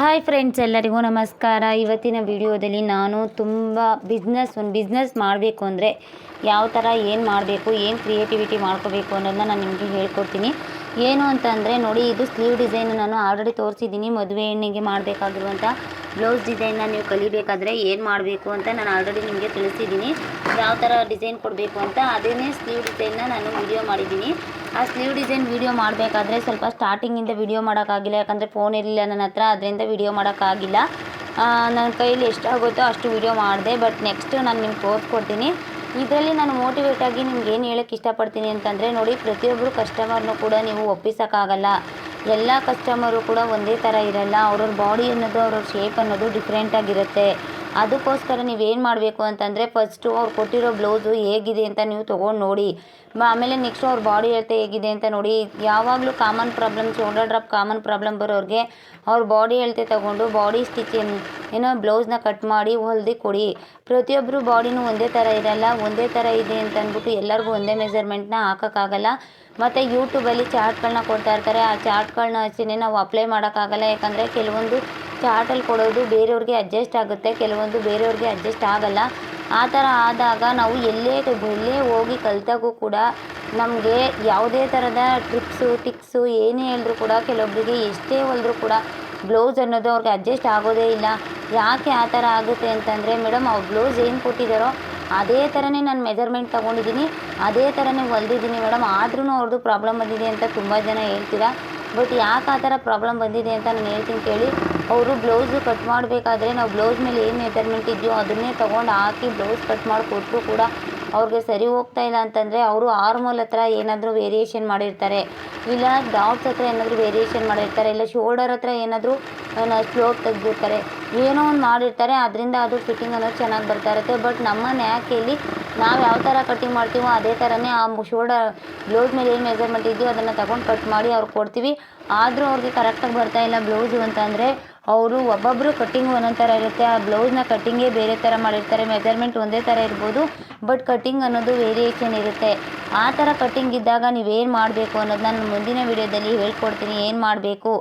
Hi friends ಎಲ್ಲರಿಗೂ ನಮಸ್ಕಾರ. ಇವತ್ತಿನ ವಿಡಿಯೋದಲ್ಲಿ ನಾನು ತುಂಬ ಬಿಸ್ನೆಸ್ ಒಂದು ಬಿಸ್ನೆಸ್ ಮಾಡಬೇಕು ಅಂದರೆ ಯಾವ ಥರ ಏನು ಮಾಡಬೇಕು, ಏನು ಕ್ರಿಯೇಟಿವಿಟಿ ಮಾಡ್ಕೋಬೇಕು ಅನ್ನೋದನ್ನ ನಾನು ನಿಮಗೆ ಹೇಳ್ಕೊಡ್ತೀನಿ. ಏನು ಅಂತಂದರೆ ನೋಡಿ, ಇದು ಸ್ಲೀವ್ ಡಿಸೈನ್ ನಾನು ಆಲ್ರೆಡಿ ತೋರಿಸಿದ್ದೀನಿ. ಮದುವೆ ಹೆಣ್ಣಿಗೆ ಮಾಡಬೇಕಾಗಿರುವಂಥ ಬ್ಲೌಸ್ ಡಿಸೈನ್ನ ನೀವು ಕಲಿಬೇಕಾದ್ರೆ ಏನು ಮಾಡಬೇಕು ಅಂತ ನಾನು ಆಲ್ರೆಡಿ ನಿಮಗೆ ತಿಳಿಸಿದ್ದೀನಿ. ಯಾವ ಥರ ಡಿಸೈನ್ ಕೊಡಬೇಕು ಅಂತ ಅದನ್ನೇ ಸ್ಲೀವ್ ಡಿಸೈನ್ನ ನಾನು ವಿಡಿಯೋ ಮಾಡಿದ್ದೀನಿ. ಆ ಸ್ಲೀವ್ ಡಿಸೈನ್ ವಿಡಿಯೋ ಮಾಡಬೇಕಾದ್ರೆ ಸ್ವಲ್ಪ ಸ್ಟಾರ್ಟಿಂಗಿಂದ ವಿಡಿಯೋ ಮಾಡೋಕ್ಕಾಗಿಲ್ಲ, ಯಾಕಂದರೆ ಫೋನ್ ಇರಲಿಲ್ಲ ನನ್ನ ಹತ್ರ, ಅದರಿಂದ ವಿಡಿಯೋ ಮಾಡೋಕ್ಕಾಗಿಲ್ಲ. ನನ್ನ ಕೈಯಲ್ಲಿ ಎಷ್ಟಾಗುತ್ತೋ ಅಷ್ಟು ವಿಡಿಯೋ ಮಾಡಿದೆ ಬಟ್ ನೆಕ್ಸ್ಟ್ ನಾನು ನಿಮ್ಗೆ ತೋರಿಸ್ಕೊಡ್ತೀನಿ ಇದರಲ್ಲಿ ನಾನು ಮೋಟಿವೇಟ್ ಆಗಿ ನಿಮ್ಗೆ ಏನು ಹೇಳೋಕ್ಕೆ ಇಷ್ಟಪಡ್ತೀನಿ ಅಂತಂದರೆ ನೋಡಿ ಪ್ರತಿಯೊಬ್ಬರು ಕಸ್ಟಮರ್ನೂ ಕೂಡ ನೀವು ಒಪ್ಪಿಸೋಕ್ಕಾಗಲ್ಲ. ಎಲ್ಲ ಕಸ್ಟಮರು ಕೂಡ ಒಂದೇ ಥರ ಇರಲ್ಲ. ಅವ್ರವ್ರ ಬಾಡಿ ಅನ್ನೋದು, ಅವ್ರವ್ರ ಶೇಪ್ ಅನ್ನೋದು ಡಿಫ್ರೆಂಟಾಗಿರುತ್ತೆ ಅದಕ್ಕೋಸ್ಕರ ನೀವೇನು ಮಾಡಬೇಕು ಅಂತಂದರೆ ಫಸ್ಟು ಅವ್ರು ಕೊಟ್ಟಿರೋ ಬ್ಲೌಸು ಹೇಗಿದೆ ಅಂತ ನೀವು ತೊಗೊಂಡು ನೋಡಿ. ಆಮೇಲೆ ನೆಕ್ಸ್ಟು ಅವ್ರ ಬಾಡಿ ಹೇಳ್ತೆ ಹೇಗಿದೆ ಅಂತ ನೋಡಿ. ಯಾವಾಗಲೂ common problem shoulder drop common problem ಬರೋರಿಗೆ ಅವ್ರ ಬಾಡಿ ಹೇಳ್ತೆ ತೊಗೊಂಡು ಬಾಡಿ ಸ್ಟಿಚ್ ಏನೋ ಬ್ಲೌಸ್ನ ಕಟ್ ಮಾಡಿ ಹೊಲ್ದು ಕೊಡಿ. ಪ್ರತಿಯೊಬ್ಬರು ಬಾಡಿನೂ ಒಂದೇ ಥರ ಇರಲ್ಲ. ಒಂದೇ ಥರ ಇದೆ ಅಂತ ಅಂದ್ಬಿಟ್ಟು ಎಲ್ಲರಿಗೂ ಒಂದೇ ಮೆಜರ್ಮೆಂಟ್ನ ಹಾಕೋಕ್ಕಾಗಲ್ಲ. ಮತ್ತು ಯೂಟ್ಯೂಬಲ್ಲಿ ಚಾರ್ಟ್ಗಳನ್ನ ಕೊಡ್ತಾ ಇರ್ತಾರೆ. ಆ ಚಾರ್ಟ್ಗಳನ್ನ ಹಚ್ಚಿನೇ ನಾವು ಅಪ್ಲೈ ಮಾಡೋಕ್ಕಾಗಲ್ಲ. ಯಾಕಂದರೆ ಕೆಲವೊಂದು ಚಾರ್ಟಲ್ಲಿ ಕೊಡೋದು ಬೇರೆಯವ್ರಿಗೆ ಅಡ್ಜಸ್ಟ್ ಆಗುತ್ತೆ. ಕೆಲವೊಂದು ಬೇರೆಯವ್ರಿಗೆ ಅಡ್ಜಸ್ಟ್ ಆಗಲ್ಲ. ಆ ಥರ ಆದಾಗ ನಾವು ಎಲ್ಲೇ ಎಲ್ಲೇ ಹೋಗಿ ಕಲಿತಾಗೂ ಕೂಡ ನಮಗೆ ಯಾವುದೇ ಥರದ ಟ್ರಿಪ್ಸು ಟಿಕ್ಸು ಏನೇ ಹೇಳಿದ್ರು ಕೂಡ ಕೆಲವೊಬ್ಬರಿಗೆ ಎಷ್ಟೇ ಹೊಲಿದ್ರು ಕೂಡ ಬ್ಲೌಸ್ ಅನ್ನೋದು ಅವ್ರಿಗೆ ಅಡ್ಜಸ್ಟ್ ಆಗೋದೇ ಇಲ್ಲ. ಯಾಕೆ ಆ ಥರ ಆಗುತ್ತೆ ಅಂತಂದರೆ ಮೇಡಮ್ ಅವ್ರು ಬ್ಲೌಸ್ ಏನು ಕೊಟ್ಟಿದ್ದಾರೋ ಅದೇ ಥರನೇ ನಾನು ಮೆಜರ್ಮೆಂಟ್ ತೊಗೊಂಡಿದ್ದೀನಿ. ಅದೇ ಥರನೇ ಹೊಲ್ದಿದ್ದೀನಿ ಮೇಡಮ್. ಆದ್ರೂ ಅವ್ರದ್ದು ಪ್ರಾಬ್ಲಮ್ ಬಂದಿದೆ ಅಂತ ತುಂಬ ಜನ ಹೇಳ್ತೀರಾ? ಬಟ್ ಯಾಕೆ ಆ ಥರ ಪ್ರಾಬ್ಲಮ್ ಬಂದಿದೆ ಅಂತ ನಾನು ಹೇಳ್ತೀನಿ ಕೇಳಿ. ಅವರು ಬ್ಲೌಸು ಕಟ್ ಮಾಡಬೇಕಾದ್ರೆ ನಾವು ಬ್ಲೌಸ್ ಮೇಲೆ ಏನು ಮೆಜರ್ಮೆಂಟ್ ಇದೆಯೋ ಅದನ್ನೇ ತೊಗೊಂಡು ಹಾಕಿ ಬ್ಲೌಸ್ ಕಟ್ ಮಾಡಿ ಕೊಟ್ಟರು ಕೂಡ ಅವ್ರಿಗೆ ಸರಿ ಹೋಗ್ತಾ ಇಲ್ಲ ಅಂತಂದರೆ ಅವರು ಆರ್ಮೋಲ್ ಹತ್ರ ಏನಾದರೂ ವೇರಿಯೇಷನ್ ಮಾಡಿರ್ತಾರೆ. ಇಲ್ಲ ಡಾಟ್ಸ್ ಹತ್ರ ಏನಾದರೂ ವೇರಿಯೇಷನ್ ಮಾಡಿರ್ತಾರೆ, ಇಲ್ಲ ಶೋಲ್ಡರ್ ಹತ್ರ ಏನಾದರೂ ಸ್ಲೋಪ್ ತೆಗೆದಿರ್ತಾರೆ, ಏನೋ ಒಂದು ಮಾಡಿರ್ತಾರೆ ಅದರಿಂದ ಅದು ಫಿಟ್ಟಿಂಗ್ ಅನ್ನೋದು ಚೆನ್ನಾಗಿ ಬರ್ತಾ ಇರುತ್ತೆ. ಬಟ್ ನಮ್ಮ ನ್ಯಾಕೆಯಲ್ಲಿ ನಾವು ಯಾವ ಥರ ಕಟ್ಟಿಂಗ್ ಮಾಡ್ತೀವೋ ಅದೇ ಥರನೇ ಆ ಶೋಲ್ಡರ್ ಬ್ಲೌಸ್ ಮೇಲೆ ಏನು ಮೆಜರ್ಮೆಂಟ್ ಇದೆಯೋ ಅದನ್ನು ತಗೊಂಡು ಕಟ್ ಮಾಡಿ ಅವ್ರಿಗೆ ಕೊಡ್ತೀವಿ. ಆದರೂ ಅವ್ರಿಗೆ ಕರೆಕ್ಟಾಗಿ ಬರ್ತಾ ಇಲ್ಲ ಬ್ಲೌಸು ಅಂತಂದರೆ ಅವರು ಒಬ್ಬೊಬ್ಬರು ಕಟ್ಟಿಂಗ್ ಒಂದೊಂದು ಥರ ಇರುತ್ತೆ. ಆ ಬ್ಲೌಸ್ನ ಕಟ್ಟಿಂಗೇ ಬೇರೆ ಥರ ಮಾಡಿರ್ತಾರೆ. ಮೆಜರ್ಮೆಂಟ್ ಒಂದೇ ಥರ ಇರ್ಬೋದು. ಬಟ್ ಕಟ್ಟಿಂಗ್ ಅನ್ನೋದು ವೇರಿಯೇಷನ್ ಇರುತ್ತೆ. ಆ ಥರ ಕಟ್ಟಿಂಗ್ ಇದ್ದಾಗ ನೀವೇನು ಮಾಡಬೇಕು ಅನ್ನೋದನ್ನ ನಾನು ಮುಂದಿನ ವೀಡಿಯೋದಲ್ಲಿ ಹೇಳ್ಕೊಡ್ತೀನಿ. ಏನು ಮಾಡಬೇಕು,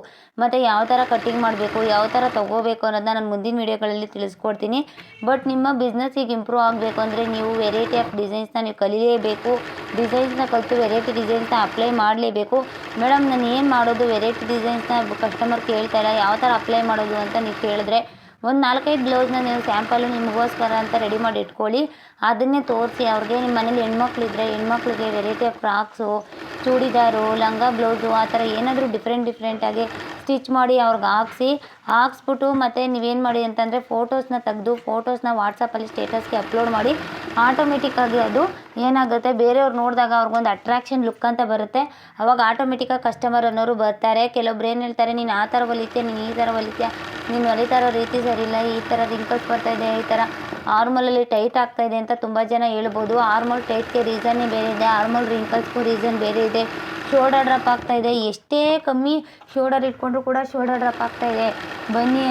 ಮತ್ತು ಯಾವ ಥರ ಕಟ್ಟಿಂಗ್ ಮಾಡಬೇಕು, ಯಾವ ಥರ ತೊಗೋಬೇಕು ಅನ್ನೋದನ್ನ ನಾನು ಮುಂದಿನ ವೀಡಿಯೋಗಳಲ್ಲಿ ತಿಳಿಸ್ಕೊಡ್ತೀನಿ. ಬಟ್ ನಿಮ್ಮ ಬಿಸ್ನೆಸ್ಸಿಗೆ ಇಂಪ್ರೂವ್ ಆಗಬೇಕು ಅಂದರೆ ನೀವು ವೆರೈಟಿ ಆಫ್ ಡಿಸೈನ್ಸ್ನ ನೀವು ಕಲಿಯಲೇಬೇಕು. ಡಿಸೈನ್ಸ್ನ ಕಲಿತು ವೆರೈಟಿ ಡಿಸೈನ್ಸ್ನ ಅಪ್ಲೈ ಮಾಡಲೇಬೇಕು. ಮೇಡಮ್ ನಾನು ಏನು ಮಾಡೋದು ವೆರೈಟಿ ಡಿಸೈನ್ಸ್ನ ಕಸ್ಟಮರ್ ಕೇಳ್ತಾರೆ ಯಾವ ಥರ ಅಪ್ಲೈ ಮಾಡೋದು ಅಂತ ನೀವು ಕೇಳಿದ್ರೆ ಒಂದು ನಾಲ್ಕೈದು ಬ್ಲೌಸ್ನ ನೀವು ಸ್ಯಾಂಪಲ್ಲು ನಿಮಗೋಸ್ಕರ ಅಂತ ರೆಡಿ ಮಾಡಿ ಇಟ್ಕೊಳ್ಳಿ. ಅದನ್ನೇ ತೋರಿಸಿ ಅವ್ರಿಗೆ ನಿಮ್ಮ ಮನೇಲಿ ಹೆಣ್ಮಕ್ಳಿದ್ರೆ ಹೆಣ್ಮಕ್ಳಿಗೆ ವೆರೈಟಿ ಆಫ್ ಫ್ರಾಕ್ಸು ಚೂಡಿದಾರು, ಲಂಗ ಬ್ಲೌಸು ಆ ಥರ ಏನಾದರೂ ಡಿಫ್ರೆಂಟ್ ಡಿಫ್ರೆಂಟಾಗಿ ಸ್ಟಿಚ್ ಮಾಡಿ ಅವ್ರಿಗೆ ಹಾಕ್ಸಿ. ಹಾಕ್ಸ್ಬಿಟ್ಟು ಮತ್ತು ನೀವೇನು ಮಾಡಿ ಅಂತಂದರೆ ಫೋಟೋಸ್ನ ತೆಗೆದು ಫೋಟೋಸ್ನ ವಾಟ್ಸಪ್ಪಲ್ಲಿ ಸ್ಟೇಟಸ್ಗೆ ಅಪ್ಲೋಡ್ ಮಾಡಿ ಆಟೋಮೆಟಿಕ್ಕಾಗಿ ಅದು ಏನಾಗುತ್ತೆ ಬೇರೆಯವ್ರು ನೋಡಿದಾಗ ಅವ್ರಿಗೊಂದು ಅಟ್ರಾಕ್ಷನ್ ಲುಕ್ ಅಂತ ಬರುತ್ತೆ. ಅವಾಗ ಆಟೋಮೆಟಿಕ್ಕಾಗಿ ಕಸ್ಟಮರ್ ಅನ್ನೋರು ಬರ್ತಾರೆ. ಕೆಲವೊಬ್ರು ಏನು ಹೇಳ್ತಾರೆ, ನೀನು ಆ ಥರ ಹೊಲಿತೀಯ, ನೀನು ಈ ಥರ ಹೊಲಿತೀಯ, ನೀನು ಹೊಲಿತಾ ಇರೋ ರೀತಿ ಸರಿ ಇಲ್ಲ ಈ ಥರ ರಿಂಕಲ್ಸ್ ಬರ್ತಾ ಇದೆ, ಈ ಥರ ಆರ್ಮಲಲ್ಲಿ ಟೈಟ್ ಆಗ್ತಾ ಇದೆ ಅಂತ ತುಂಬ ಜನ ಹೇಳ್ಬೋದು. ಆರ್ಮಲ್ ಟೈಟ್ಗೆ ರೀಸನ್ನೇ ಬೇರೆ ಇದೆ ಆರ್ಮಲ್ ರಿಂಕಲ್ಸ್ಗೂ ರೀಸನ್ ಬೇರೆ ಇದೆ. ಶೋಲ್ಡರ್ ಡ್ರಾಪ್ ಆಗ್ತಾ ಇದೆ, ಎಷ್ಟೇ ಕಮ್ಮಿ ಶೋಲ್ಡರ್ ಇಟ್ಕೊಂಡ್ರೂ ಕೂಡ ಶೋಲ್ಡರ್ ಡ್ರಾಪ್ ಆಗ್ತಾ ಇದೆ. ಬನ್ನಿ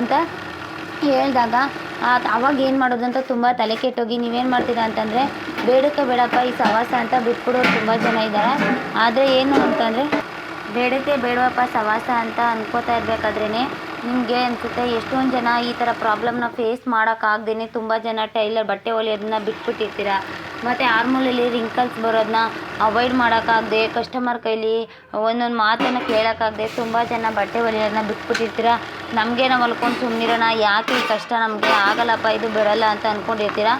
ಅಂತ ಹೇಳಿದಾಗ ಅವಾಗ ಏನು ಮಾಡೋದು ಅಂತ ತುಂಬ ತಲೆ ಕೆಟ್ಟೋಗಿ, ನೀವೇನು ಮಾಡ್ತೀರಾ ಅಂತಂದರೆ, ಬೇಡಕ್ಕೆ ಬೇಡಪ್ಪ ಈ ಸವಾಸ ಅಂತ ಬಿಟ್ಬಿಡೋರು ತುಂಬ ಜನ ಇದ್ದಾರೆ. ಆದರೆ ಏನು ಅಂತಂದರೆ, ಬೇಡಕ್ಕೆ ಬೇಡವಪ್ಪ ಸವಾಸ ಅಂತ ಅನ್ಕೋತಾ ಇರಬೇಕಾದ್ರೇ ನಿಮಗೆ ಅನಿಸುತ್ತೆ ಎಷ್ಟೊಂದು ಜನ ಈ ಥರ ಪ್ರಾಬ್ಲಮ್ನ ಫೇಸ್ ಮಾಡೋಕ್ಕಾಗ್ದೇ ತುಂಬ ಜನ ಟೈಲರ್ ಬಟ್ಟೆ ಹೊಲಿಯೋದನ್ನ ಬಿಟ್ಬಿಟ್ಟಿರ್ತೀರ? ಮತ್ತು ಆರ್ಮೂಲಲ್ಲಿ ರಿಂಕಲ್ಸ್ ಬರೋದನ್ನ ಅವಾಯ್ಡ್ ಮಾಡೋಕ್ಕಾಗದೆ ಕಸ್ಟಮರ್ ಕೈಲಿ ಒಂದೊಂದು ಮಾತನ್ನು ಕೇಳೋಕ್ಕಾಗದೆ ತುಂಬ ಜನ ಬಟ್ಟೆ ಹೊಲಿಯೋದನ್ನ ಬಿಟ್ಬಿಟ್ಟಿರ್ತೀರ? ನಮಗೆ ನಾವು ಹೊಲ್ಕೊಂಡು ಸುಮ್ಮನಿರೋಣ ಯಾಕೆ ಕಷ್ಟ ನಮಗೆ? ಆಗಲ್ಲಪ್ಪ, ಇದು ಬರೋಲ್ಲ ಅಂತ ಅಂದ್ಕೊಂಡಿರ್ತೀರ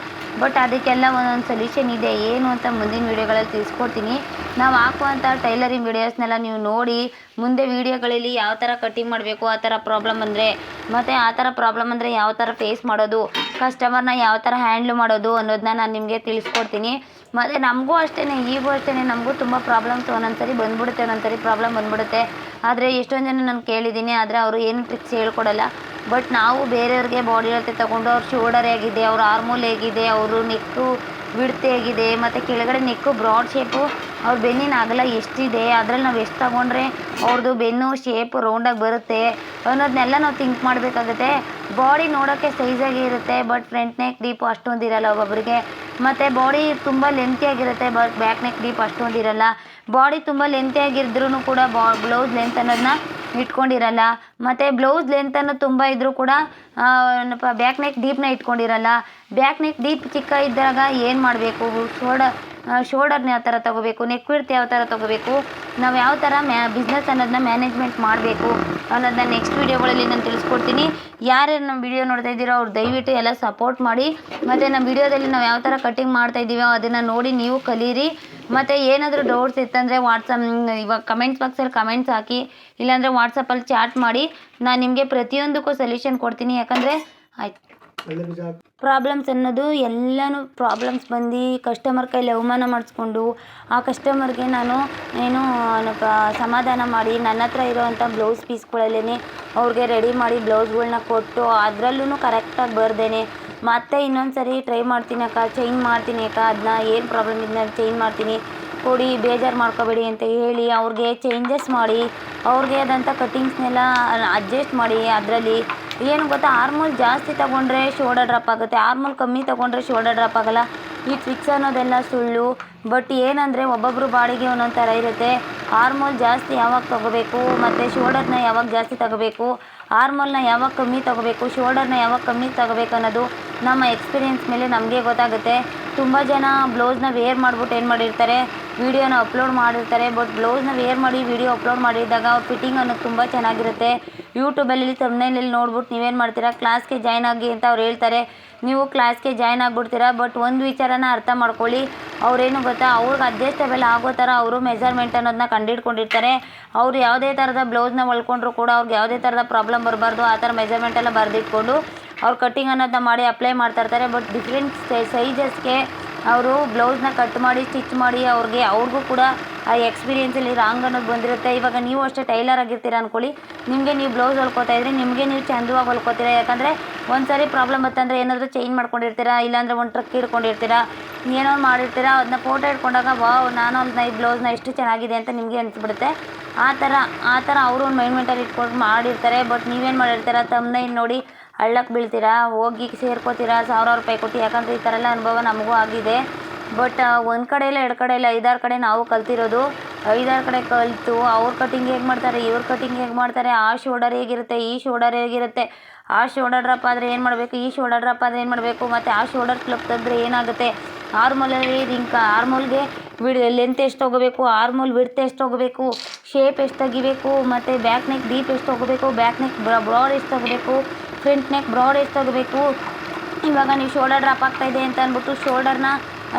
ಬಟ್ ಅದಕ್ಕೆಲ್ಲ ಒಂದೊಂದು ಸೊಲ್ಯೂಷನ್ ಇದೆ. ಏನು ಅಂತ ಮುಂದಿನ ವೀಡಿಯೋಗಳಲ್ಲಿ ತಿಳಿಸ್ಕೊಡ್ತೀನಿ. ನಾವು ಹಾಕುವಂಥ ಟೈಲರಿಂಗ್ ವೀಡಿಯೋಸ್ನೆಲ್ಲ ನೀವು ನೋಡಿ, ಮುಂದೆ ವೀಡಿಯೋಗಳಲ್ಲಿ ಯಾವ ಥರ ಕಟಿಂಗ್ ಮಾಡಬೇಕು, ಆ ಥರ ಪ್ರಾಬ್ಲಮ್ ಅಂದರೆ, ಮತ್ತು ಆ ಥರ ಪ್ರಾಬ್ಲಮ್ ಅಂದರೆ ಯಾವ ಥರ ಫೇಸ್ ಮಾಡೋದು ಕಸ್ಟಮರ್ನ ಯಾವ ಥರ ಹ್ಯಾಂಡ್ಲ್ ಮಾಡೋದು ಅನ್ನೋದನ್ನ ನಾನು ನಿಮಗೆ ತಿಳಿಸ್ಕೊಡ್ತೀನಿ. ಮತ್ತು ನಮಗೂ ಅಷ್ಟೇ ಈಗೂ ಅಷ್ಟೇ ನಮಗೂ ತುಂಬ ಪ್ರಾಬ್ಲಮ್ಸ್ ಒಂದೊಂದ್ಸರಿ ಬಂದ್ಬಿಡುತ್ತೆ, ಒಂದೊಂದ್ಸರಿ ಪ್ರಾಬ್ಲಮ್ ಬಂದ್ಬಿಡುತ್ತೆ. ಆದರೆ ಎಷ್ಟೊಂದು ಜನ ನಾನು ಕೇಳಿದ್ದೀನಿ, ಆದರೆ ಅವರು ಏನು ಟ್ರಿಕ್ಸ್ ಹೇಳ್ಕೊಡಲ್ಲ. ಬಟ್ ನಾವು ಬೇರೆಯವ್ರಿಗೆ ಬಾಡಿ ಅಳತೆ ತಗೊಂಡು ಅವ್ರ ಶೋಲ್ಡರ್ ಆಗಿದೆ ಅವ್ರ ಆರ್ಮೋಲ್ ಹೇಗಿದೆ, ಅವರು ನೆಕ್ಕು ಬಿಡ್ತೆ ಆಗಿದೆ ಮತ್ತು ಕೆಳಗಡೆ ನೆಕ್ಕು ಬ್ರಾಡ್ ಶೇಪು ಅವ್ರ ಬೆನ್ನಿನ ಅಗಲ ಎಷ್ಟಿದೆ, ಅದ್ರಲ್ಲಿ ನಾವು ಎಷ್ಟು ತಗೊಂಡ್ರೆ ಅವ್ರದ್ದು ಬೆನ್ನು ಶೇಪ್ ರೌಂಡಾಗಿ ಬರುತ್ತೆ ಅನ್ನೋದನ್ನೆಲ್ಲ ನಾವು ಥಿಂಕ್ ಮಾಡಬೇಕಾಗುತ್ತೆ. ಬಾಡಿ ನೋಡೋಕ್ಕೆ ಸೈಜಾಗಿ ಇರುತ್ತೆ ಬಟ್ ಫ್ರಂಟ್ ನೆಕ್ ಡೀಪ್ ಅಷ್ಟೊಂದು ಇರಲ್ಲ ಒಬ್ಬೊಬ್ಬರಿಗೆ ಮತ್ತು ಬಾಡಿ ತುಂಬ ಲೆಂತಿಯಾಗಿರುತ್ತೆ ಬಟ್ ಬ್ಯಾಕ್ ನೆಕ್ ಡೀಪ್ ಅಷ್ಟೊಂದು ಇರಲ್ಲ. ಬಾಡಿ ತುಂಬ ಲೆಂತಿಯಾಗಿದ್ರೂ ಕೂಡ ಬಾ ಬ್ಲೌಸ್ ಲೆಂತ್ ಅನ್ನೋದನ್ನ ಇಟ್ಕೊಂಡಿರಲ್ಲ. ಮತ್ತು ಬ್ಲೌಸ್ ಲೆಂತನ್ನು ತುಂಬ ಇದ್ದರೂ ಕೂಡ ಬ್ಯಾಕ್ ನೆಕ್ ಡೀಪ್ನ ಇಟ್ಕೊಂಡಿರಲ್ಲ. ಬ್ಯಾಕ್ ನೆಕ್ ಡೀಪ್ ಚಿಕ್ಕ ಇದ್ದಾಗ ಏನು ಮಾಡಬೇಕು? ಶೋಲ್ಡರ್ ಶೋಲ್ಡರ್ನ ಯಾವ ಥರ ತೊಗೋಬೇಕು ನೆಕ್ ವಿಡ್ತ್ ಯಾವ ಥರ ತೊಗೋಬೇಕು, ನಾವು ಯಾವ ಥರ ಮ್ಯಾ ಬಿಸ್ನೆಸ್ ಅನ್ನೋದನ್ನ ಮ್ಯಾನೇಜ್ಮೆಂಟ್ ಮಾಡಬೇಕು ಅನ್ನೋದನ್ನ ನೆಕ್ಸ್ಟ್ ವೀಡಿಯೋಗಳಲ್ಲಿ ನಾನು ತಿಳಿಸ್ಕೊಡ್ತೀನಿ. ಯಾರ್ಯಾರು ನಮ್ಮ ವಿಡಿಯೋ ನೋಡ್ತಾ ಇದ್ದೀರೋ ಅವ್ರು ದಯವಿಟ್ಟು ಎಲ್ಲ ಸಪೋರ್ಟ್ ಮಾಡಿ. ಮತ್ತು ನಮ್ಮ ವಿಡಿಯೋದಲ್ಲಿ ನಾವು ಯಾವ ಥರ ಕಟ್ಟಿಂಗ್ ಮಾಡ್ತಾ ಇದ್ದೀವೋ ಅದನ್ನು ನೋಡಿ ನೀವು ಕಲೀರಿ. ಮತ್ತು ಏನಾದರೂ ಡೌಟ್ಸ್ ಇತ್ತಂದರೆ ವಾಟ್ಸಪ್ ಇವಾಗ ಕಮೆಂಟ್ಸ್ ಬಾಕ್ಸಲ್ಲಿ ಕಮೆಂಟ್ಸ್ ಹಾಕಿ, ಇಲ್ಲಾಂದರೆ ವಾಟ್ಸಪ್ಪಲ್ಲಿ ಚಾಟ್ ಮಾಡಿ. ನಾನು ನಿಮಗೆ ಪ್ರತಿಯೊಂದಕ್ಕೂ ಸೊಲ್ಯೂಷನ್ ಕೊಡ್ತೀನಿ. ಯಾಕಂದರೆ, ಆಯ್ತು. ಪ್ರಾಬ್ಲಮ್ಸ್ ಅನ್ನೋದು ಎಲ್ಲನೂ ಪ್ರಾಬ್ಲಮ್ಸ್ ಬಂದು ಕಸ್ಟಮರ್ ಕೈಲಿ ಅವಮಾನ ಮಾಡಿಸ್ಕೊಂಡು, ಆ ಕಸ್ಟಮರ್ಗೆ ನಾನು ಏನು ಸಮಾಧಾನ ಮಾಡಿ ನನ್ನ ಹತ್ರ ಇರೋವಂಥ ಬ್ಲೌಸ್ ಪೀಸ್ಗಳಲ್ಲೇ ಅವ್ರಿಗೆ ರೆಡಿ ಮಾಡಿ ಬ್ಲೌಸ್ಗಳನ್ನ ಕೊಟ್ಟು ಅದರಲ್ಲೂ ಕರೆಕ್ಟಾಗಿ ಬರ್ದೇನೆ. ಮತ್ತೆ ಇನ್ನೊಂದು ಸರಿ ಟ್ರೈ ಮಾಡ್ತೀನಿ ಅಕ್ಕ ಚೇಂಜ್ ಮಾಡ್ತೀನಿ ಅಕ್ಕ ಅದನ್ನ ಏನು ಪ್ರಾಬ್ಲಮ್ ಇದನ್ನ ಚೇಂಜ್ ಮಾಡ್ತೀನಿ. ಕೊಡಿ, ಬೇಜಾರು ಮಾಡ್ಕೋಬೇಡಿ ಅಂತ ಹೇಳಿ ಅವ್ರಿಗೆ ಚೇಂಜಸ್ ಮಾಡಿ, ಅವ್ರಿಗೆ ಆದಂಥ ಕಟ್ಟಿಂಗ್ಸ್ನೆಲ್ಲ ಅಡ್ಜಸ್ಟ್ ಮಾಡಿ ಅದರಲ್ಲಿ. ಏನು ಗೊತ್ತಾ ಆರ್ಮೋಲ್ ಜಾಸ್ತಿ ತೊಗೊಂಡ್ರೆ ಶೋಲ್ಡರ್ ಡ್ರಾಪ್ ಆಗುತ್ತೆ ಆರ್ಮೋಲ್ ಕಮ್ಮಿ ತೊಗೊಂಡ್ರೆ ಶೋಲ್ಡರ್ ಡ್ರಾಪ್ ಆಗಲ್ಲ. ಈ ಟ್ರಿಕ್ಸ್ ಅನ್ನೋದೆಲ್ಲ ಸುಳ್ಳು ಬಟ್ ಏನಂದರೆ ಒಬ್ಬೊಬ್ಬರು ಬಾಡಿಗೆ ಒಂದೊಂದು ಥರ ಇರುತ್ತೆ. ಆರ್ಮೋಲ್ ಜಾಸ್ತಿ ಯಾವಾಗ ತೊಗೋಬೇಕು, ಮತ್ತು ಶೋಲ್ಡರ್ನ ಯಾವಾಗ ಜಾಸ್ತಿ ತಗೋಬೇಕು ಆರ್ಮೋಲ್ನ ಯಾವಾಗ ಕಮ್ಮಿ ತಗೋಬೇಕು, ಶೋಲ್ಡರ್ನ ಯಾವಾಗ ಕಮ್ಮಿ ತಗೋಬೇಕು ಅನ್ನೋದು ನಮ್ಮ ಎಕ್ಸ್ಪೀರಿಯೆನ್ಸ್ ಮೇಲೆ ನಮಗೆ ಗೊತ್ತಾಗುತ್ತೆ. ತುಂಬ ಜನ ಬ್ಲೌಸ್ನ ವೇರ್ ಮಾಡ್ಬಿಟ್ಟು ಏನು ಮಾಡಿರ್ತಾರೆ? ವೀಡಿಯೋನ ಅಪ್ಲೋಡ್ ಮಾಡಿರ್ತಾರೆ ಬಟ್ ಬ್ಲೌಸ್ನ ವೇರ್ ಮಾಡಿ ವಿಡಿಯೋ ಅಪ್ಲೋಡ್ ಮಾಡಿದಾಗ ಅವ್ರ ಫಿಟ್ಟಿಂಗ್ ಅನ್ನೋದು ತುಂಬ ಚೆನ್ನಾಗಿರುತ್ತೆ. ಯೂಟ್ಯೂಬಲ್ಲಿ ತಮ್ಮನೇಲಿ ನೋಡ್ಬಿಟ್ಟು ನೀವೇನು ಮಾಡ್ತೀರಾ? ಕ್ಲಾಸ್ಗೆ ಜಾಯ್ನ್ ಆಗಿ ಅಂತ ಅವ್ರು ಹೇಳ್ತಾರೆ. ನೀವು ಕ್ಲಾಸ್ಗೆ ಜಾಯ್ನ್ ಆಗಿಬಿಡ್ತೀರಾ ಬಟ್ ಒಂದು ವಿಚಾರನ ಅರ್ಥ ಮಾಡ್ಕೊಳ್ಳಿ. ಅವರೇನು ಗೊತ್ತಾ? ಅವ್ರಿಗೆ ಅಡ್ಜಸ್ಟಬಲ್ ಆಗೋ ಥರ ಅವರು ಮೆಜರ್ಮೆಂಟ್ ಅನ್ನೋದನ್ನ ಕಂಡಿಡ್ಕೊಂಡಿರ್ತಾರೆ ಅವ್ರು ಯಾವುದೇ ಥರದ ಬ್ಲೌಸ್ನ ಹೊಲ್ಕೊಂಡ್ರು ಕೂಡ ಅವ್ರಿಗೆ ಯಾವುದೇ ಥರದ ಪ್ರಾಬ್ಲಮ್ ಬರಬಾರ್ದು. ಆ ಥರ ಮೆಜರ್ಮೆಂಟೆಲ್ಲ ಬರೆದಿಟ್ಕೊಂಡು ಅವ್ರು ಕಟ್ಟಿಂಗ್ ಅನ್ನೋದನ್ನ ಮಾಡಿ ಅಪ್ಲೈ ಮಾಡ್ತಾ ಇರ್ತಾರೆ ಬಟ್ ಡಿಫ್ರೆಂಟ್ ಸೈಜಸ್ಗೆ ಅವರು ಬ್ಲೌಸ್ನ ಕಟ್ ಮಾಡಿ, ಸ್ಟಿಚ್ ಮಾಡಿ, ಅವ್ರಿಗೆ, ಅವ್ರಿಗೂ ಕೂಡ ಆ ಎಕ್ಸ್ಪೀರಿಯೆನ್ಸಲ್ಲಿ ರಾಂಗ್ ಅನ್ನೋದು ಬಂದಿರುತ್ತೆ. ಇವಾಗ ನೀವು ಅಷ್ಟೇ ಟೈಲರ್ ಆಗಿರ್ತೀರ ಅಂದ್ಕೊಳ್ಳಿ ನಿಮಗೆ ನೀವು ಬ್ಲೌಸ್ ಹೊಲ್ಕೋತಾ ಇದ್ರೆ ನಿಮಗೆ ನೀವು ಚಂದವಾಗಿ ಹೊಲ್ಕೋತೀರ. ಯಾಕಂದರೆ ಒಂದು ಸಾರಿ ಪ್ರಾಬ್ಲಮ್ ಬತ್ತಂದರೆ ಏನಾದರೂ ಚೇಂಜ್ ಮಾಡ್ಕೊಂಡಿರ್ತೀರಾ, ಇಲ್ಲಾಂದರೆ ಒಂದು ಟ್ರಕ್ ಹಿಡ್ಕೊಂಡಿರ್ತೀರಾ, ಏನೋ ಮಾಡಿರ್ತೀರ ಅದನ್ನ ಫೋಟೋ ಇಟ್ಕೊಂಡಾಗ ವಾವ್, ನಾನು ಒಂದು ಈ ಬ್ಲೌಸ್ನ ಎಷ್ಟು ಚೆನ್ನಾಗಿದೆ ಅಂತ ನಿಮಗೆ ಅನಿಸ್ಬಿಡುತ್ತೆ. ಆ ಥರ ಆ ಥರ ಅವರು ಒಂದು ಮೈಂಡ್ಮೆಂಟಲ್ಲಿ ಇಟ್ಕೊಂಡು ಮಾಡಿರ್ತಾರೆ. ಬಟ್ ನೀವೇನು ಮಾಡಿರ್ತೀರ ತಮ್ಮನೈಲ್ ನೋಡಿ ಹಳ್ಳಕ್ಕೆ ಬೀಳ್ತೀರಾ, ಹೋಗಿ ಸೇರ್ಕೋತೀರಾ, ಸಾವಿರಾರು ರೂಪಾಯಿ ಕೊಟ್ಟು. ಯಾಕಂದರೆ ಈ ಥರ ಎಲ್ಲ ಅನುಭವ ನಮಗೂ ಆಗಿದೆ. ಬಟ್ ಒಂದು ಕಡೆ ಇಲ್ಲ, ಎರಡು ಕಡೆ ಇಲ್ಲ, ಐದಾರು ಕಡೆ ನಾವು ಕಲ್ತಿರೋದು. ಐದಾರು ಕಡೆ ಕಲಿತು, ಅವ್ರ ಕಟಿಂಗ್ ಹೇಗೆ ಮಾಡ್ತಾರೆ, ಇವ್ರ ಕಟಿಂಗ್ ಹೇಗೆ ಮಾಡ್ತಾರೆ, ಆ ಶೋಡರ್ ಹೇಗಿರುತ್ತೆ, ಈ ಶೋಡರ್ ಹೇಗಿರುತ್ತೆ. ಆ ಶೋಡರ್ ಡ್ರಪ್ ಆದರೆ ಏನು ಮಾಡಬೇಕು, ಈ ಶೋಡರ್ ಡ್ರಪ್ ಆದರೆ ಏನು ಮಾಡಬೇಕು, ಮತ್ತು ಆ ಶೋಡರ್ ಕ್ಲಬ್ ತೆಗೆದ್ರೆ ಏನಾಗುತ್ತೆ? ಆರ್ಮೋಲಲ್ಲಿ ರಿಂಕ, ಆರ್ಮೋಲ್ಗೆ ವಿಡ್ ಲೆಂತ್ ಎಷ್ಟು ತೊಗೋಬೇಕು ಆರ್ಮೋಲ್ ವಿಡ್ತ್ ಎಷ್ಟು ತೊಗೋಬೇಕು ಶೇಪ್ ಎಷ್ಟು ತೆಗಿಬೇಕು, ಮತ್ತು ಬ್ಯಾಕ್ ನೆಕ್ ಡೀಪ್ ಎಷ್ಟು ತೊಗೋಬೇಕು ಬ್ಯಾಕ್ ನೆಕ್ ಬ್ರಾಡ್ ಎಷ್ಟು ತೊಗೋಬೇಕು ಫ್ರಂಟ್ ನೆಕ್ ಬ್ರಾಡ್ ಎಷ್ಟು ತೊಗೋಬೇಕು. ಇವಾಗ ನೀವು ಶೋಲ್ಡರ್ ಡ್ರಾಪ್ ಆಗ್ತಾ ಇದೆ ಅಂತ ಅಂದ್ಬಿಟ್ಟು ಶೋಲ್ಡರ್ನ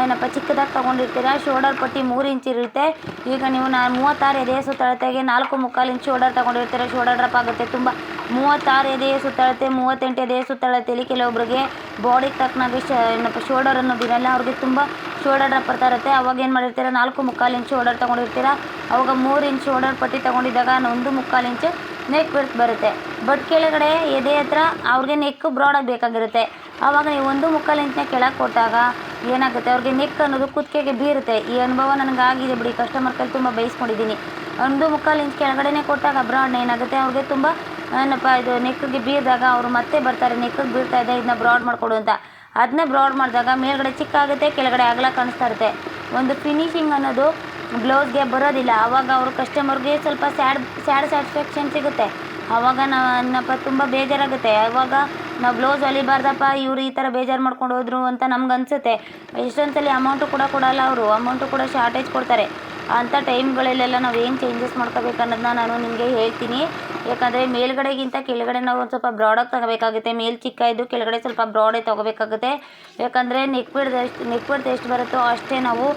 ಏನಪ್ಪ, ಚಿಕ್ಕದಾಗಿ ತೊಗೊಂಡಿರ್ತೀರ? ಶೋಲ್ಡರ್ ಪಟ್ಟಿ ಮೂರು ಇಂಚ್ ಇರುತ್ತೆ. ಈಗ ನೀವು ನಾನು ಮೂವತ್ತಾರು ಎದೆಯ ಸುತ್ತಳತೆಗೆ ನಾಲ್ಕು ಮುಕ್ಕಾಲು ಇಂಚ್ ಶೋಲ್ಡರ್ ತೊಗೊಂಡಿರ್ತೀರ? ಶೋಲ್ಡರ್ ಡ್ರಾಪ್ ಆಗುತ್ತೆ. ತುಂಬ ಮೂವತ್ತಾರು ಎದೆಯ ಸುತ್ತಳತೆ, ಮೂವತ್ತೆಂಟು ಎದೆಯ ಸುತ್ತಳತೆಯಲ್ಲಿ ಕೆಲವೊಬ್ಬರಿಗೆ ಬಾಡಿಗೆ ತಕ್ಕನಾಗಿ ಶ ಏನಪ್ಪ ಶೋಲ್ಡರ್ ಅನ್ನೋದಿರಲ್ಲ ಅವ್ರಿಗೆ ತುಂಬ ಶೋಲ್ಡರ್ ಡ್ರಾಪ್ ಬರ್ತಾ ಇರುತ್ತೆ. ಅವಾಗ ಏನು ಮಾಡಿರ್ತೀರ? ನಾಲ್ಕು ಮುಕ್ಕಾಲು ಇಂಚ್ ಶೋಲ್ಡರ್ ತೊಗೊಂಡಿರ್ತೀರ? ಅವಾಗ ಮೂರು ಇಂಚ್ ಶೋಲ್ಡರ್ ಪಟ್ಟಿ ತೊಗೊಂಡಿದ್ದಾಗ ಒಂದು ಮುಕ್ಕಾಲು ಇಂಚ್ ನೆಕ್ ಬಿಡ್ತ್ ಬರುತ್ತೆ. ಬಟ್ ಕೆಳಗಡೆ ಎದೆ ಹತ್ರ ಅವ್ರಿಗೆ ನೆಕ್ ಬ್ರಾಡಾಗಿ ಬೇಕಾಗಿರುತ್ತೆ. ಆವಾಗ ನೀವು ಒಂದು ಮುಕ್ಕಾಲು ಇಂಚನ್ನ ಕೆಳಗೆ ಕೊಟ್ಟಾಗ ಏನಾಗುತ್ತೆ? ಅವ್ರಿಗೆ ನೆಕ್ ಅನ್ನೋದು ಕುತ್ತಿಗೆಗೆ ಬೀರುತ್ತೆ. ಈ ಅನುಭವ ನನಗಾಗಿದೆ ಬಿಡಿ. ಕಸ್ಟಮರ್ ಕೈಲಿ ತುಂಬ ಬೇಯಿಸ್ಕೊಂಡಿದ್ದೀನಿ. ಒಂದು ಮುಕ್ಕಾಲು ಇಂಚ್ ಕೊಟ್ಟಾಗ ಬ್ರಾಡ್ನ ಏನಾಗುತ್ತೆ? ಅವ್ರಿಗೆ ತುಂಬ ಏನಪ್ಪ ಇದು ನೆಕ್ಗೆ ಬೀರಿದಾಗ ಅವರು ಮತ್ತೆ ಬರ್ತಾರೆ. ನೆಕ್ಗೆ ಬೀರ್ತಾ ಇದೆ ಇದನ್ನ ಬ್ರಾಡ್ ಮಾಡಿಕೊಡು ಅಂತ. ಅದನ್ನ ಬ್ರಾಡ್ ಮಾಡಿದಾಗ ಮೇಲ್ಗಡೆ ಚಿಕ್ಕ ಆಗುತ್ತೆ ಕೆಳಗಡೆ ಅಗಲ ಕಾಣಿಸ್ತಾ ಇರುತ್ತೆ. ಒಂದು ಫಿನಿಶಿಂಗ್ ಅನ್ನೋದು ಬ್ಲೌಸ್ಗೆ ಬರೋದಿಲ್ಲ. ಆವಾಗ ಅವರು ಕಸ್ಟಮರ್ಗೆ ಸ್ವಲ್ಪ ಸ್ಯಾಡ್ ಸ್ಯಾಡ್ ಸ್ಯಾಟಿಸ್ಫ್ಯಾಕ್ಷನ್ ಸಿಗುತ್ತೆ. ಆವಾಗ ನನ್ನಪ್ಪ ತುಂಬ ಬೇಜಾರಾಗುತ್ತೆ. ಆವಾಗ ನಾವು ಬ್ಲೌಸ್ ಹೊಲಿಬಾರ್ದಪ್ಪ ಇವ್ರು ಈ ಥರ ಬೇಜಾರು ಮಾಡ್ಕೊಂಡು ಹೋದ್ರು ಅಂತ ನಮ್ಗೆ ಅನಿಸುತ್ತೆ. ಎಷ್ಟೊಂದು ಸಲ ಅಮೌಂಟು ಕೂಡ ಕೊಡಲ್ಲ ಅವರು. ಅಮೌಂಟು ಕೂಡ ಶಾರ್ಟೇಜ್ ಕೊಡ್ತಾರೆ. ಅಂಥ ಟೈಮ್ಗಳಲ್ಲೆಲ್ಲ ನಾವು ಏನು ಚೇಂಜಸ್ ಮಾಡ್ಕೋಬೇಕು ಅನ್ನೋದನ್ನ ನಾನು ನಿಮಗೆ ಹೇಳ್ತೀನಿ. ಯಾಕಂದರೆ ಮೇಲ್ಗಡೆಗಿಂತ ಕೆಳಗಡೆ ನಾವು ಒಂದು ಸ್ವಲ್ಪ ಬ್ರಾಡಾಗಿ ತಗೋಬೇಕಾಗುತ್ತೆ. ಮೇಲ್ ಚಿಕ್ಕ ಇದ್ದು ಕೆಳಗಡೆ ಸ್ವಲ್ಪ ಬ್ರಾಡೇ ತೊಗೋಬೇಕಾಗುತ್ತೆ. ಯಾಕಂದರೆ ನೆಕ್ ಬಿಡ್ದು ಎಷ್ಟು ನೆಕ್ ಬಿಡ್ದು ಎಷ್ಟು ಬರುತ್ತೋ ಅಷ್ಟೇ ನಾವು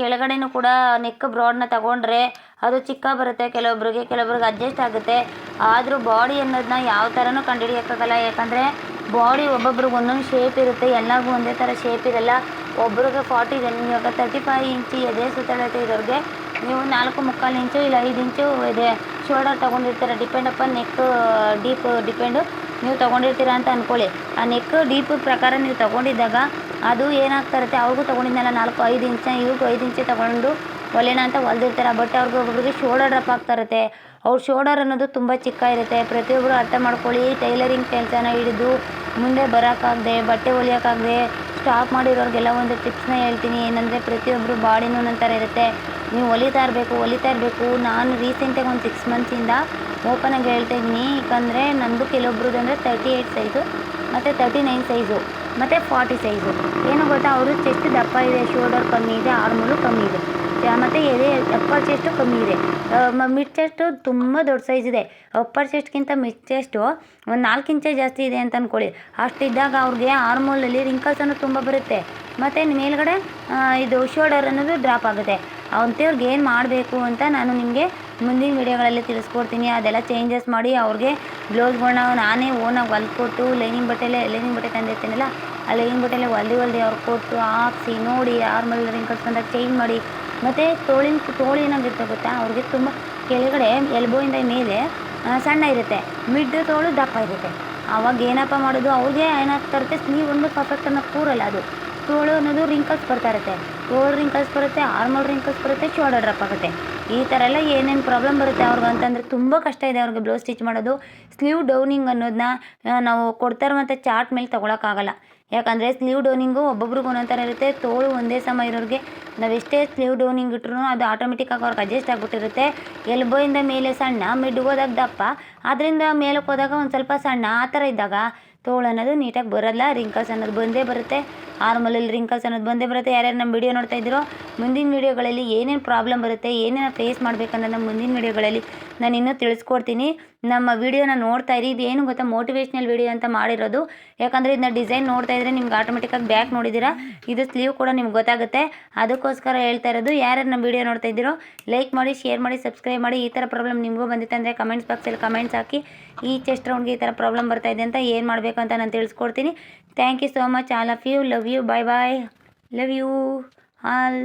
ಕೆಳಗಡೆನೂ ಕೂಡ ನೆಕ್ ಬ್ರಾಡನ್ನ ತಗೊಂಡ್ರೆ ಅದು ಚಿಕ್ಕ ಬರುತ್ತೆ, ಕೆಲವೊಬ್ರಿಗೆ ಕೆಲವೊಬ್ರಿಗೆ ಅಡ್ಜಸ್ಟ್ ಆಗುತ್ತೆ. ಆದರೂ ಬಾಡಿ ಅನ್ನೋದನ್ನ ಯಾವ ಥರನೂ ಕಂಡುಹಿಡಿಯೋಕ್ಕಾಗಲ್ಲ. ಯಾಕಂದರೆ ಬಾಡಿ ಒಬ್ಬೊಬ್ರಿಗೆ ಒಂದೊಂದು ಶೇಪ್ ಇರುತ್ತೆ, ಎಲ್ಲರಿಗೂ ಒಂದೇ ಥರ ಶೇಪ್ ಇರಲ್ಲ. ಒಬ್ರಿಗೆ ಫಾರ್ಟಿ ಇವಾಗ ತರ್ಟಿ ಫೈವ್ ಇಂಚಿ ಎದೆ ಸುತ್ತಳತೆ ಇರೋರಿಗೆ ನೀವು ನಾಲ್ಕು ಮುಕ್ಕಾಲು ಇಂಚು ಇಲ್ಲ ಐದು ಇಂಚು ಇದೆ. ಶೋಲ್ಡರ್ ತೊಗೊಂಡಿರ್ತೀರ ಡಿಪೆಂಡ್ ಅಪ್ಪ ನೆಕ್ ಡೀಪ್ ಡಿಪೆಂಡು ನೀವು ತೊಗೊಂಡಿರ್ತೀರ ಅಂತ ಅಂದ್ಕೊಳ್ಳಿ ಆ ನೆಕ್ ಡೀಪ್ ಪ್ರಕಾರ ನೀವು ತೊಗೊಂಡಿದ್ದಾಗ ಅದು ಏನಾಗ್ತಾ ಇರುತ್ತೆ, ಅವ್ರಿಗೂ ತೊಗೊಂಡಿದ್ನಲ್ಲ, ನಾಲ್ಕು, ಐದು ಇಂಚ, ಇವ್ರಿಗೂ ಐದು ಇಂಚೆ ತೊಗೊಂಡು ಒಲೆನ ಅಂತ ಹೊಲ್ದಿರ್ತಾರೆ ಬಟ್ ಅವ್ರಿಗೆ ಒಬ್ಬೊಬ್ರಿಗೆ ಶೋಲ್ಡರ್ ಡ್ರಾಪ್ ಆಗ್ತಾ ಇರುತ್ತೆ. ಅವ್ರ ಶೋಲ್ಡರ್ ಅನ್ನೋದು ತುಂಬ ಚಿಕ್ಕ ಇರುತ್ತೆ. ಪ್ರತಿಯೊಬ್ಬರು ಅರ್ಥ ಮಾಡ್ಕೊಳ್ಳಿ ಟೈಲರಿಂಗ್ ಕೆಲಸನ ಹಿಡಿದು ಮುಂದೆ ಬರೋಕ್ಕಾಗದೆ, ಬಟ್ಟೆ ಹೊಲಿಯೋಕ್ಕಾಗದೆ ಸ್ಟಾಪ್ ಮಾಡಿರೋರಿಗೆಲ್ಲ ಒಂದು ಟಿಪ್ಸ್ನ ಹೇಳ್ತೀನಿ. ಏನಂದರೆ ಪ್ರತಿಯೊಬ್ಬರು ಬಾಡಿನೂ ಥರ ಇರುತ್ತೆ. ನೀವು ಹೊಲಿತಾ ಇರಬೇಕು ಹೊಲಿತಾ ಇರಬೇಕು. ನಾನು ರೀಸೆಂಟಾಗಿ ಒಂದು ಸಿಕ್ಸ್ ಮಂತ್ಸಿಂದ ಓಪನಾಗಿ ಹೇಳ್ತಾ ಇದ್ದೀನಿ. ಯಾಕಂದರೆ ನನ್ನದು ಕೆಲವೊಬ್ರದ್ದು ಅಂದರೆ ತರ್ಟಿ ಏಯ್ಟ್ ಸೈಜು ಮತ್ತು ತರ್ಟಿ ನೈನ್ ಸೈಜು ಮತ್ತು ಫಾರ್ಟಿ ಸೈಜು ಏನು ಗೊತ್ತಾ, ಅವರು ಚೆಸ್ಟ್ ದಪ್ಪ ಇದೆ ಶೋಲ್ಡರ್ ಕಮ್ಮಿ ಇದೆ ಆರ್ಮೂಲು ಕಮ್ಮಿ ಇದೆ. ಮತ್ತು ಎದೆ ಅಪ್ಪರ್ ಚೆಸ್ಟು ಕಮ್ಮಿ ಇದೆ. ಮಿಡ್ ಚೆಸ್ಟು ತುಂಬ ದೊಡ್ಡ ಸೈಜ್ ಇದೆ. ಅಪ್ಪರ್ ಚೆಸ್ಟ್ಗಿಂತ ಮಿಡ್ ಚೆಸ್ಟು ಒಂದು ನಾಲ್ಕು ಇಂಚೆ ಜಾಸ್ತಿ ಇದೆ ಅಂತ ಅಂದ್ಕೊಳ್ಳಿ ಅಷ್ಟಿದ್ದಾಗ ಅವ್ರಿಗೆ ಆರ್ಮೋಲಲ್ಲಿ ರಿಂಕಲ್ಸ್ ಅನ್ನೋದು ತುಂಬ ಬರುತ್ತೆ. ಮತ್ತು ಮೇಲ್ಗಡೆ ಇದು ಶೋಲ್ಡರ್ ಅನ್ನೋದು ಡ್ರಾಪ್ ಆಗುತ್ತೆ. ಅಂಥವ್ರಿಗೆ ಏನು ಮಾಡಬೇಕು ಅಂತ ನಾನು ನಿಮಗೆ ಮುಂದಿನ ವಿಡಿಯೋಗಳಲ್ಲಿ ತಿಳಿಸ್ಕೊಡ್ತೀನಿ. ಅದೆಲ್ಲ ಚೇಂಜಸ್ ಮಾಡಿ ಅವ್ರಿಗೆ ಬ್ಲೌಸ್ಗಳನ್ನ ನಾನೇ ಓನಾಗಿ ಹೊಲ್ಕೊಟ್ಟು ಲೈನಿಂಗ್ ಬಟ್ಟೆಲೆ ಲೈನಿಂಗ್ ಬಟ್ಟೆ ತಂದಿರ್ತೀನಲ್ಲ, ಆ ಲೈನಿಂಗ್ ಬಟ್ಟೆಲೆ ಹೊಲ್ದಿ ಹೊಲ್ದಿ ಅವ್ರಿಗೆ ಕೊಟ್ಟು ಹಾಕ್ಸಿ ನೋಡಿ ಆರ್ಮಲ್ ರಿಂಕಲ್ಸ್ ಅಂತ ಚೇಂಜ್ ಮಾಡಿ. ಮತ್ತು ತೋಳಿನ ತೋಳು ಏನಾಗಿರುತ್ತೆ ಗೊತ್ತಾ? ಅವ್ರಿಗೆ ತುಂಬ ಕೆಳಗಡೆ ಎಲ್ಬೋಯಿಂದ ಮೇಲೆ ಸಣ್ಣ ಇರುತ್ತೆ. ಮಿಡ್ ತೋಳು ದಪ್ಪ ಇರುತ್ತೆ. ಆವಾಗ ಏನಪ್ಪ ಮಾಡೋದು? ಅವ್ರಿಗೆ ಏನಾಗ್ತಾ ಇರುತ್ತೆ? ಸ್ಲೀವ್ ಒಂದು ಪರ್ಫೆಕ್ಟ್ ಅನ್ನೋ ಕೂರಲ್ಲ ಅದು. ತೋಳು ಅನ್ನೋದು ರಿಂಕಲ್ಸ್ ಬರ್ತಾ ಇರುತ್ತೆ. ತೋಳು ರಿಂಕಲ್ಸ್ ಬರುತ್ತೆ ಆರ್ಮಲ್ ರಿಂಕಲ್ಸ್ ಬರುತ್ತೆ ಶೋಲ್ಡರ್ ಡ್ರಪ್ ಆಗುತ್ತೆ. ಈ ಥರ ಎಲ್ಲ ಏನೇನು ಪ್ರಾಬ್ಲಮ್ ಬರುತ್ತೆ ಅವ್ರಿಗೆ ಅಂತಂದರೆ ತುಂಬ ಕಷ್ಟ ಇದೆ ಅವ್ರಿಗೆ ಬ್ಲೌಸ್ ಸ್ಟಿಚ್ ಮಾಡೋದು. ಸ್ಲೀವ್ ಡೌನಿಂಗ್ ಅನ್ನೋದನ್ನ ನಾವು ಕೊಡ್ತಾ ಇರುವಂಥ ಚಾರ್ಟ್ ಮೇಲೆ ತೊಗೊಳಕ್ಕಾಗಲ್ಲ. ಯಾಕಂದರೆ ಸ್ಲೀವ್ ಡೋನಿಂಗು ಒಬ್ಬೊಬ್ರಿಗೆ ಒಂದೊಂದು ಥರ ಇರುತ್ತೆ, ತೋಳು ಒಂದೇ ಸಮ ಇರೋರಿಗೆ ನಾವು ಎಷ್ಟೇ ಸ್ಲೀವ್ ಡೋನಿಂಗ್ ಇಟ್ರೂ ಅದು ಆಟೋಮೆಟಿಕ್ಕಾಗಿ ಅವ್ರಿಗೆ ಅಡ್ಜಸ್ಟ್ ಆಗಿಬಿಟ್ಟಿರುತ್ತೆ. ಎಲ್ಬೋಯಿಂದ ಮೇಲೆ ಸಣ್ಣ ಮಿಡ್ಗೆ ಹೋದಾಗ ದಪ್ಪ ಅದರಿಂದ ಮೇಲಕ್ಕೆ ಹೋದಾಗ ಒಂದು ಸ್ವಲ್ಪ ಸಣ್ಣ, ಆ ಥರ ಇದ್ದಾಗ ತೋಳು ಅನ್ನೋದು ನೀಟಾಗಿ ಬರಲ್ಲ ರಿಂಕಲ್ಸ್ ಅನ್ನೋದು ಬಂದೇ ಬರುತ್ತೆ. ಆರ್ಮಲಲ್ಲಿ ರಿಂಕಲ್ಸ್ ಅನ್ನೋದು ಬಂದೇ ಬರುತ್ತೆ. ಯಾರ್ಯಾರು ನಮ್ಮ ವಿಡಿಯೋ ನೋಡ್ತಾ ಇದ್ದೀರೋ, ಮುಂದಿನ ವೀಡಿಯೋಗಳಲ್ಲಿ ಏನೇನು ಪ್ರಾಬ್ಲಮ್ ಬರುತ್ತೆ, ಏನೇನು ಫೇಸ್ ಮಾಡಬೇಕನ್ನೋದನ್ನ ಮುಂದಿನ ವಿಡಿಯೋಗಳಲ್ಲಿ ನಾನು ಇನ್ನೂ ತಿಳಿಸ್ಕೊಡ್ತೀನಿ. ನಮ್ಮ ವಿಡಿಯೋನ ನೋಡ್ತಾ ಇರಿ. ಇದು ಏನು ಗೊತ್ತಾ ಮೋಟಿವೇಶ್ನಲ್ ವಿಡಿಯೋ ಅಂತ ಮಾಡಿರೋದು. ಯಾಕಂದರೆ ಇದನ್ನ ಡಿಸೈನ್ ನೋಡ್ತಾ ಇದ್ರೆ ನಿಮ್ಗೆ ಆಟೋಮೆಟಿಕಾಗಿ ಬ್ಯಾಕ್ ನೋಡಿದ್ದೀರಾ? ಇದು ಸ್ಲೀವ್ ಕೂಡ ನಿಮ್ಗೆ ಗೊತ್ತಾಗುತ್ತೆ. ಅದಕ್ಕೋಸ್ಕರ ಹೇಳ್ತಾ ಇರೋದು ಯಾರ್ಯಾರು ನಮ್ಮ ವಿಡಿಯೋ ನೋಡ್ತಾ ಇದ್ದೀರೋ ಲೈಕ್ ಮಾಡಿ ಶೇರ್ ಮಾಡಿ ಸಬ್ಸ್ಕ್ರೈಬ್ ಮಾಡಿ. ಈ ಥರ ಪ್ರಾಬ್ಲಮ್ ನಿಮಗೂ ಬಂದಿತ್ತು ಅಂದರೆ ಕಮೆಂಟ್ಸ್ ಬಾಕ್ಸಲ್ಲಿ ಕಮೆಂಟ್ಸ್ ಹಾಕಿ. ಈ ಚೆಸ್ಟ್ ರೌಂಡ್ಗೆ ಈ ಥರ ಪ್ರಾಬ್ಲಮ್ ಬರ್ತಾ ಇದೆ ಅಂತ ಏನು ಮಾಡಬೇಕು ಅಂತ ನಾನು ತಿಳಿಸ್ಕೊಡ್ತೀನಿ. Thank you so much all of you love you bye bye love you all